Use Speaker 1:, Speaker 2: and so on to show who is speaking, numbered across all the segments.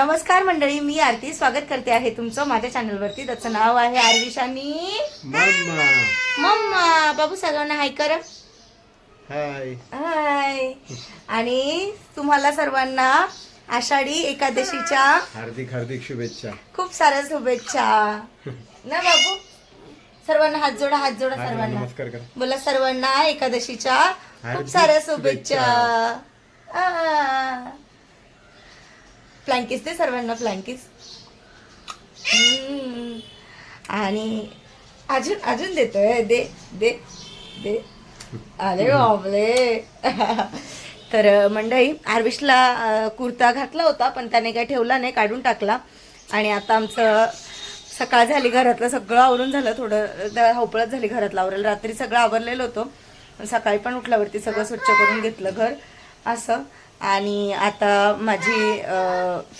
Speaker 1: नमस्कार मंडळी मी आरती. स्वागत करते आहे तुमचं माझ्या चॅनलवरती. त्याचं नाव आहे आरविशानी
Speaker 2: मम्मा.
Speaker 1: मम्मा. बाबू सगळ्यांना हाय कर.
Speaker 2: हाय.
Speaker 1: हाय. आणि तुम्हाला सर्वांना आषाढी एकादशीच्या
Speaker 2: हार्दिक हार्दिक शुभेच्छा.
Speaker 1: खूप साऱ्या शुभेच्छा. ना बाबू? सर्वांना हात जोडा हात जोडा सर्वांना.
Speaker 2: नमस्कार करा.
Speaker 1: बोला सर्वांना एकादशीच्या खूप साऱ्या शुभेच्छा. फ्लँकीस दे सर्वांना फ्लँकीस. आणि अजून अजून देतोय. दे दे दे. अरे बाबले तर मंडळी आर्विशला कुर्ता घातला होता पण त्याने काय ठेवला नाही काढून टाकला. आणि आता आमचं सकाळ झाली घरातलं सगळं आवरून झालं. थोडं धावपळत झाली घरातलं आवरायला. रात्री सगळं आवरलेलं होतं. पण सकाळी पण उठल्यावरती सगळं स्वच्छ करून घेतलं घर. असं. आणि आता माझी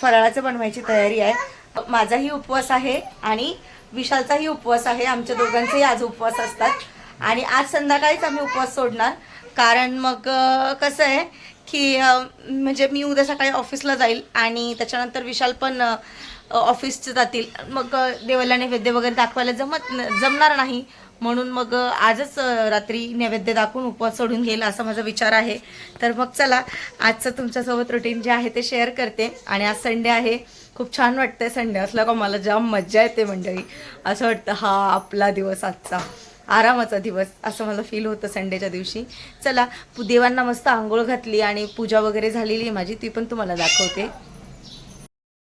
Speaker 1: फराळाचं बनवायची तयारी आहे. माझाही उपवास आहे आणि विशालचाही उपवास आहे. आमच्या दोघांचेही आज उपवास असतात. आणि आज संध्याकाळीच आम्ही उपवास सोडणार. कारण मग कसं आहे की म्हणजे मी उद्या सकाळी ऑफिसला जाईल आणि त्याच्यानंतर विशाल पण ऑफिसचे जातील. मग देवाला नैवेद्य वगैरे दाखवायला जमत जमणार नाही. म्हणून मग आजच रात्री नैवेद्य दाखवून उपवास सोडून घेईल असा माझा विचार आहे. तर मग चला आजचं तुमच्यासोबत रुटीन जे आहे ते शेअर करते. आणि आज संडे आहे. खूप छान वाटतंय संडे असला का मला जाम मज्जा येते मंडळी. असं वाटतं हा आपला दिवस आजचा. आरामाचा दिवस. असं मला फील होतं संडेच्या दिवशी. चला देवांना मस्त आंघोळ घातली आणि पूजा वगैरे झालेली आहे माझी ती पण तुम्हाला दाखवते.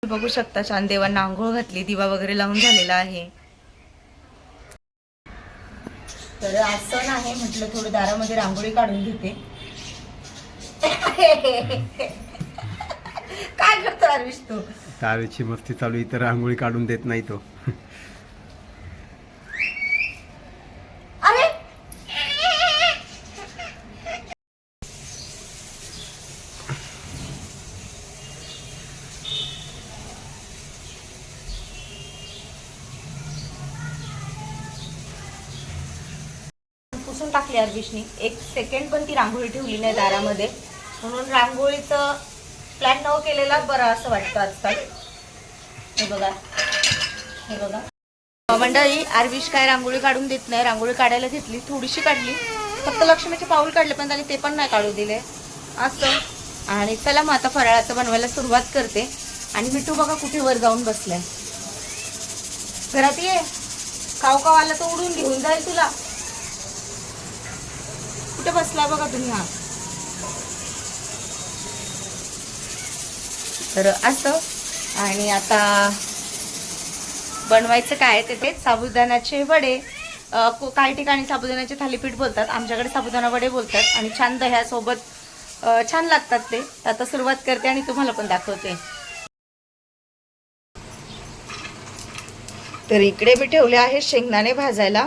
Speaker 1: बघू शकता छान देवांना आंघोळ घातली दिवा वगैरे लावून झालेला आहे. तर आज सण आहे म्हटलं थोडं दारामध्ये रांगोळी काढून घेते. काय करतो अरविश तू?
Speaker 2: तारेची मस्ती चालू इतर रांगोळी काढून देत नाही तो.
Speaker 1: टाकली अरविशनी. एक सेकंड पण ती रांगोळी ठेवली नाही दारामध्ये. म्हणून रांगोळीचं प्लॅन न केलेला बरा असं वाटतं आजकाल. हे बघा. हे बघा. मंडळी आरविश काय रांगोळी काढून देत नाही. रांगोळी काढायला घेतली थोडीशी काढली. फक्त लक्ष्मीचे पाऊल काढले पण त्याने ते पण नाही काढू दिले. असं. आणि चला मग आता फराळाचं बनवायला सुरुवात करते. आणि मिठू बघा कुठे वर जाऊन बसलाय. घरात ये. काव काव आला तर उडून घेऊन जाईल तुला. कुठे बसला बघा तुम्ही हा? तर असं. आणि आता बनवायचं काय ते ते साबुदाण्याचे वडे. काही ठिकाणी साबुदाण्याचे थालीपीठ बोलतात. आमच्याकडे साबुदाणा वडे बोलतात. आणि छान दह्यासोबत छान लागतात ते. आता सुरुवात करते आणि तुम्हाला पण दाखवते. तर इकडे मी ठेवले आहे शेंगदाणे भाजायला.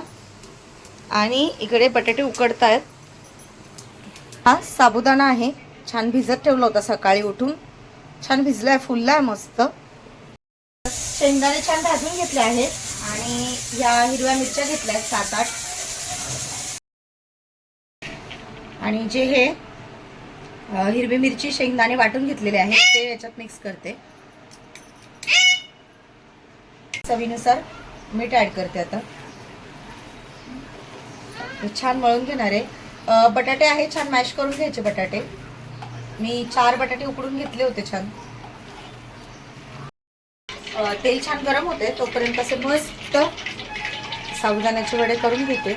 Speaker 1: आणि इकडे बटाटे उकडतायत. हा साबुदाणा आहे. छान भिजत ठेवला होता सकाळी उठून. छान भिजलाय फुललाय मस्त. शेंगदाणे छान भाजून घेतले आहेत आणि या हिरव्या मिरच्या घेतल्या आहेत सात आठ. आणि जे हे हिरवी मिरची शेंगदाणे वाटून घेतलेले आहेत ते याच्यात मिक्स करते. चवीनुसार मीठ ऍड करते आता. छान मळून घेणार आहे. बटाटे आहे छान मॅश करून घ्यायचे बटाटे. मी चार बटाटे उकडून घेतले होते छान. तेल छान गरम होते तोपर्यंत असे मस्त साबुदाण्याचे वडे करून घेते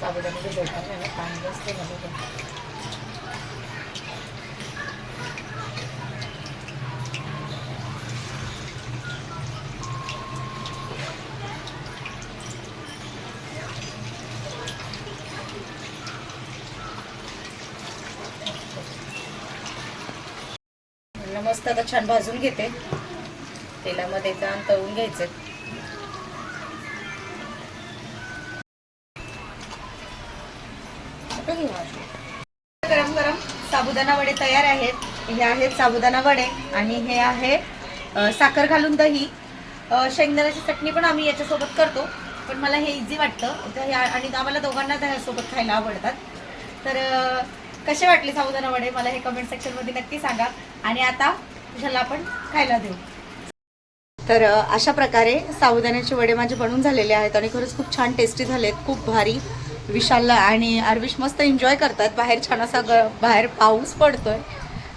Speaker 1: साबुदाण्याचे भेटणार ना पाणी असते ना बघा. म्हणलं मस्त आता छान भाजून घेते. तेलामध्ये छान तळून घ्यायचे. गरम गरम साबुदाणा वडे तयार आहेत. हे आहेत साबुदाणा वडे आणि हे आहे साखर घालून दही. शेंगदाण्याची चटणी पण आम्ही याच्यासोबत करतो. पण मला हे इझी वाटतं. तर आणि आम्हाला दोघांना त्यासोबत खायला आवडतात. तर कसे वाटले साबुदाणा वडे? मला हे कमेंट सेक्शनमध्ये नक्की सांगा. आणि आता आपण खायला देऊ. तर अशा प्रकारे साबुदाण्याचे वडे माझे बनून झालेले आहेत आणि खरंच खूप छान टेस्टी झालेत खूप भारी विशालला आणि आरविश मस्त एन्जॉय करतात. बाहेर छान असा ग बाहेर पाऊस पडतोय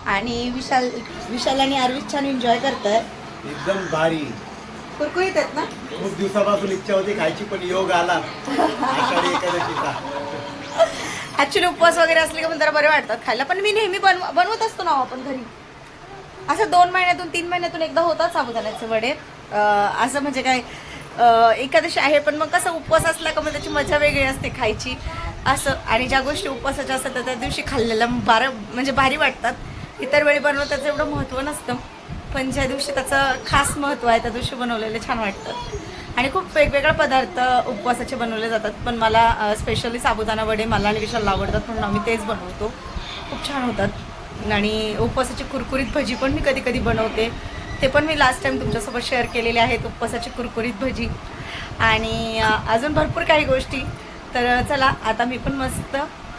Speaker 1: आणि विशाल विशाल आणि आरविश छान एन्जॉय करताय
Speaker 2: एकदम भारी.
Speaker 1: कुरकुरीत आहेत ना?
Speaker 2: खूप दिवसापासून इच्छा होती खायची पण योग आला.
Speaker 1: ऍक्च्युली उपवास वगैरे असले की जरा बरे वाटतात खायला. पण मी नेहमी बनव बनवत असतो ना हो आपण घरी. असं दोन महिन्यातून तीन महिन्यातून एकदा होतात साबुदाण्याचे वडे. असं म्हणजे काय अं, एकादशी आहे पण मग कसं उपवास असला का मग त्याची मजा वेगळी असते खायची. असं आणि ज्या गोष्टी उपवासाच्या असतात त्या त्या दिवशी खाल्लेल्या बार म्हणजे भारी वाटतात. इतर वेळी बनवलं त्याचं एवढं महत्त्व नसतं पण ज्या दिवशी त्याचं खास महत्त्व आहे त्या दिवशी बनवलेले छान वाटतं. आणि खूप वेगवेगळे पदार्थ उपवासाचे बनवले जातात पण मला स्पेशली साबुदाणा वडे मला आणि विशालला आवडतात म्हणून आम्ही तेच बनवतो. खूप छान होतात. आणि उपवासाची कुरकुरीत भजी पण मी कधी कधी बनवते. ते पण मी लास्ट टाइम तुमच्यासोबत शेअर केलेले आहेत उपवासाची कुरकुरीत भजी. आणि अजून भरपूर काही गोष्टी. तर चला आता मी पण मस्त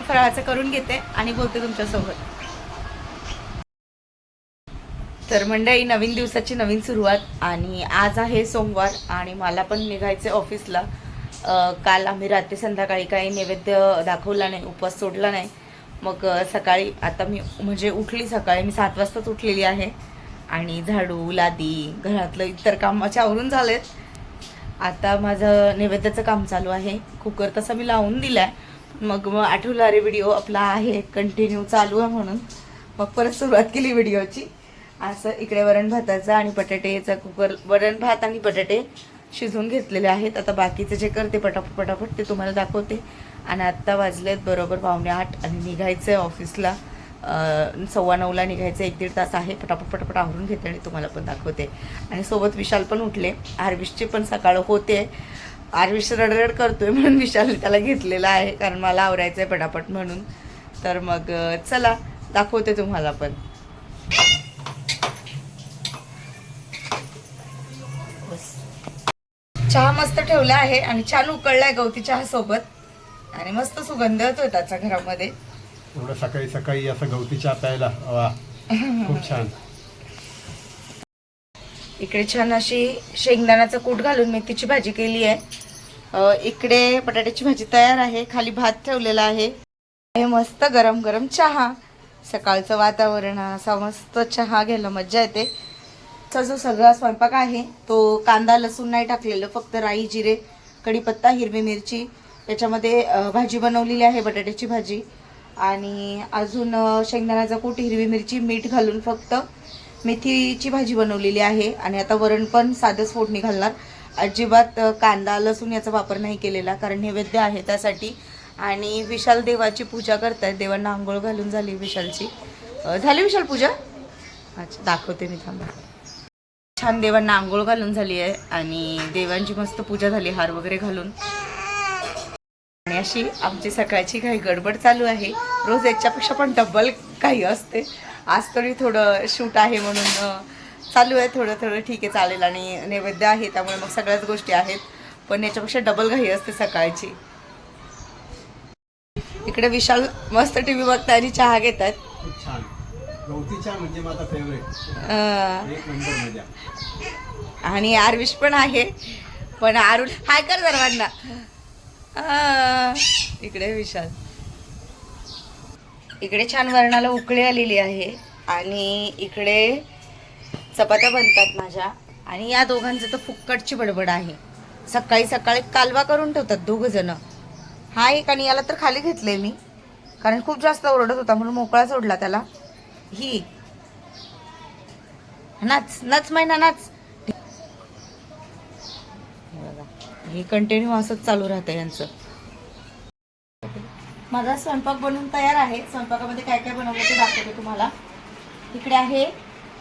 Speaker 1: फराळाचं करून घेते आणि बोलते तुमच्यासोबत. तर मंडळी नवीन दिवसाची नवीन सुरुवात आणि आज आहे सोमवार आणि मला पण निघायचं ऑफिसला काल आम्ही रात्री संध्याकाळी काही नैवेद्य दाखवला नाही उपवास सोडला नाही. मग सकाळी आता मी म्हणजे उठली सकाळी मी सात वाजताच उठलेली आहे. आणि झाडू लादी घरातलं इतर कामाच्या आवरून झालेत. आता माझं नैवेद्याचं काम चालू आहे. कुकर तसा मी लावून दिलाय. मग मग आठवलं अरे व्हिडिओ आपला आहे. कंटिन्यू चालू आहे म्हणून. मग परत सुरुवात केली व्हिडिओची. असं इकडे वरण भाताचं आणि बटाटेचा कुकर वरण भात आणि बटाटे शिजवून घेतलेले आहेत. आता बाकीचं जे करते पटापट पटापट ते तुम्हाला दाखवते. आणि आत्ता वाजलेत बरोबर पावणे आठ आणि निघायचं आहे ऑफिसला सव्वा नऊला निघायचं एक दीड तास आहे. पटापट पटापट आवरून घेते आणि तुम्हाला पण दाखवते. आणि सोबत विशाल पण उठले. आरविशची पण सकाळ होते. आरविश रडरड करतोय म्हणून विशाल त्याला घेतलेला आहे कारण मला आवरायचं आहे पटापट म्हणून. तर मग चला दाखवते तुम्हाला पण. चहा मस्त ठेवला आहे आणि छान उकळला आहे गवती चहा सोबत आणि मस्त सुगंध येतोय त्याच्या घरामध्ये.
Speaker 2: एवढं सकाळी सकाळी असं गवती चहा प्यायला. वा खूप छान.
Speaker 1: इकडे छान अशी शेंगदाण्याचं कूट घालून मेथीची भाजी केली आहे. इकडे बटाट्याची भाजी तयार आहे. खाली भात ठेवलेला आहे. हे मस्त गरम गरम चहा. सकाळचं वातावरण असा मस्त चहा घ्यायला मज्जा येते. जो सगळा स्वयंपाक आहे. तो कांदा लसूण नाही टाकलेलं फक्त राई जिरे कढीपत्ता हिरवी मिरची त्याच्यामध्ये भाजी बनवलेली आहे बटाट्याची भाजी. आणि अजून शेंगदाण्याचा कूट हिरवी मिरची मीठ घालून फक्त मेथीची भाजी बनवलेली आहे. आणि आता वरण पण साधंच फोडणी घालणार. अजिबात कांदा लसूण याचा वापर नाही केलेला कारण नैवेद्य आहे त्यासाठी. आणि विशाल देवाची पूजा करतायत. देवांना आंघोळ घालून झाली विशालची. झाली विशाल पूजा? अच्छा दाखवते मी थांबा. छान देवांना आंघोळ घालून झाली आहे. आणि देवांची मस्त पूजा झाली हार वगैरे घालून. आणि अशी आमची सकाळची काही गडबड चालू आहे. रोज याच्यापेक्षा पण डबल काही असते. आज तरी थोडं शूट आहे म्हणून चालू आहे. थोडं थोडं ठीक आहे चालेल आणि नैवेद्य आहे त्यामुळे मग सगळ्याच गोष्टी आहेत. पण याच्यापेक्षा डबल घाई असते सकाळची. इकडे विशाल मस्त टी व्ही बघताय आणि चहा घेत आहेत
Speaker 2: म्हणजे
Speaker 1: आणि आरविश पण आहे. पण आरुण हाय कर सर्वांना इकडे विशाल. इकडे छान वर्णाला उकळी आलेली आहे आणि इकडे चपात्या बनतात माझ्या. आणि या दोघांचं तर फुक्कटची बडबड आहे. सकाळी सकाळी कालवा करून ठेवतात दोघं जण हा एक आणि याला तर खाली घेतले मी. कारण खूप जास्त ओरडत होता म्हणून मोकळा सोडला त्याला. ही. नाच नाच महिना नाच हे बघा, हे कंटिन्यू असंच चालू राहतं यांचं. माझा स्वयंपाक बनवून तयार आहे. स्वयंपाकामध्ये काय काय बनवलं ते दाखवते तुम्हाला. इकडे आहे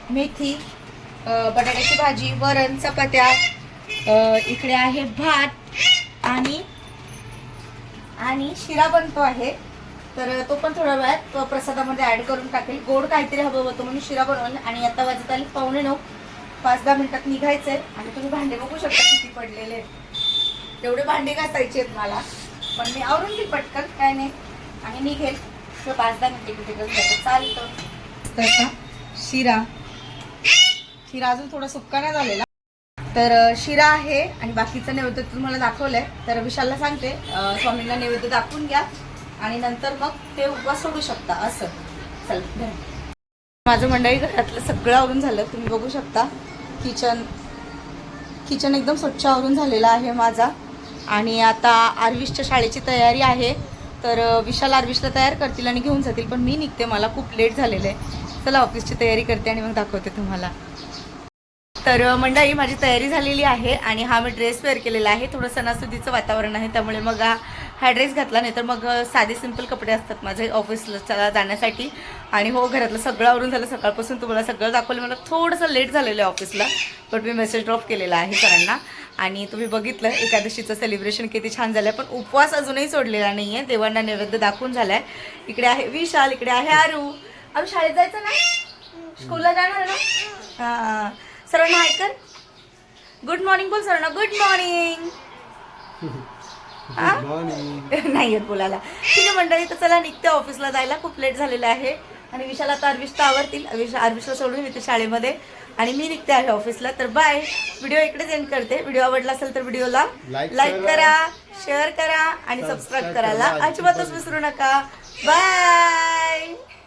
Speaker 1: मेथी बटाट्याची भाजी वरण चपात्या इकडे आहे भात आणि आणि शिरा बनतो आहे. तर तो पण थोड्या वेळात प्रसादामध्ये ऍड करून टाकेल. गोड काहीतरी हवं होतं म्हणून शिरा बनवलं आणि आता वाजत आली पावणे नऊ. पाच दहा मिनिटात निघायचंय. आणि तुम्ही भांडे बघू शकता किती पडलेले. आहेत. तेवढे भांडे घासायचे आहेत मला. पण मी आवरून घेईल पटकन काय नाही. आणि निघेल. किंवा पाच दहा मिनिटे कुठे कसं चालतं. तसा. शिरा. शिरा अजून थोडा सुक्का नाही झालेला. तर शिरा आहे आणि बाकीचं नैवेद्य तुम्हाला दाखवलंय. तर विशालला सांगते स्वामींना नैवेद्य दाखवून घ्या. आणि नंतर मग ते उपवास सोडू शकता असं. चल माझं मंडळी घरातलं सगळं आवरून झालं. तुम्ही बघू शकता किचन किचन एकदम स्वच्छ आवरून झालेला आहे माझा. आणि आता आर्विशच्या शाळेची तयारी आहे. तर विशाल आर्विशला तयार करतील आणि घेऊन जातील पण मी निघते. मला खूप लेट झालेलं आहे. चला ऑफिसची तयारी करते आणि मग दाखवते तुम्हाला. तर मंडळी माझी तयारी झालेली आहे आणि हा मी ड्रेस वेअर केलेला आहे. थोडं सणासुदीचं वातावरण आहे त्यामुळे मग हा हा ड्रेस घातला नाही तर मग साधे सिंपल कपडे असतात माझे ऑफिसला जाण्यासाठी. आणि हो घरातलं सगळं आवरून झालं सकाळपासून. तुम्हाला सगळं दाखवलं. मला थोडंसं लेट झालेलं आहे ऑफिसला बट मी मेसेज ड्रॉप केलेला आहे सरांना. आणि तुम्ही बघितलं एकादशीचं सेलिब्रेशन किती छान झालं आहे पण उपवास अजूनही सोडलेला नाही आहे देवांना नैवेद्य दाखवून झाला आहे इकडे आहे विशाल इकडे आहे आरू. आरू शाळेत जायचं ना? स्कूलला जाणार ना? हां. सरांना हाय कर. गुड मॉर्निंग बोल सरांना. गुड मॉर्निंग नाही येत बोलायला. ठीक आहे मंडळी तर चला निघते ऑफिसला जायला. खूप लेट झालेलं आहे. आणि विशाल आता अरविष्टा आवरतील. अरविश अरविशला सोडून येते शाळेमध्ये. आणि मी निघते आहे ऑफिसला तर बाय व्हिडिओ इकडेच एंड करते. व्हिडिओ आवडला असेल तर व्हिडिओला लाईक
Speaker 2: करा.
Speaker 1: शेअर करा आणि सबस्क्राईब
Speaker 2: करा.
Speaker 1: करायला अजिबातच विसरू नका. बाय